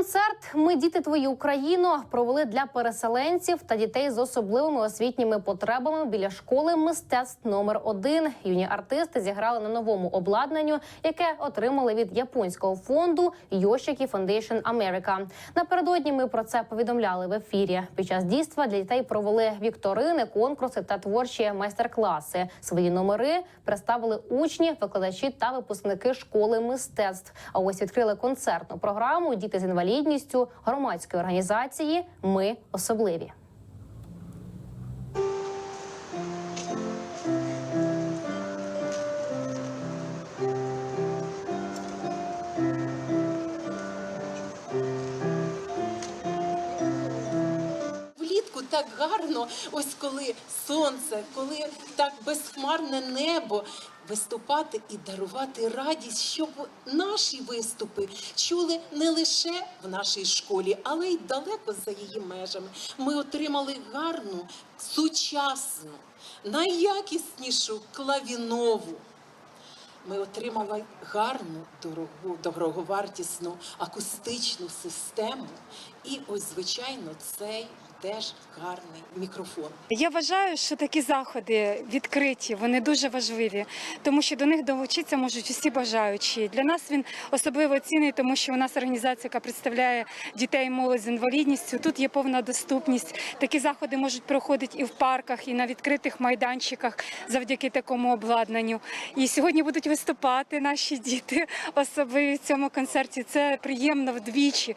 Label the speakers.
Speaker 1: Концерт Ми діти твої Україно провели для переселенців та дітей з особливими освітніми потребами біля школи мистецтв номер 1 Юні артисти зіграли на новому обладнанню, яке отримали від японського фонду Yoshiki Foundation America. Напередодні ми про це повідомляли в ефірі. Під час дійства для дітей провели вікторини, конкурси та творчі майстер-класи. Свої номери представили учні, викладачі та випускники школи мистецтв. А ось відкрили концертну програму Діти з інвалідністю громадської організації Ми особливі.
Speaker 2: Так гарно, ось коли сонце, коли так безхмарне небо. Виступати і дарувати радість, щоб наші виступи чули не лише в нашій школі, але й далеко за її межами. Ми отримали гарну, сучасну, найякіснішу клавінову. Ми отримали гарну, дорогу, дороговартісну акустичну систему. І ось, звичайно, цей теж гарний мікрофон.
Speaker 3: Я вважаю, що такі заходи відкриті, вони дуже важливі, тому що до них долучитися можуть усі бажаючі. Для нас він особливо цінний, тому що у нас організація, яка представляє дітей і молодь з інвалідністю. Тут є повна доступність. Такі заходи можуть проходити і в парках, і на відкритих майданчиках завдяки такому обладнанню. І сьогодні будуть виступати наші діти особливі в цьому концерті. Це приємно вдвічі.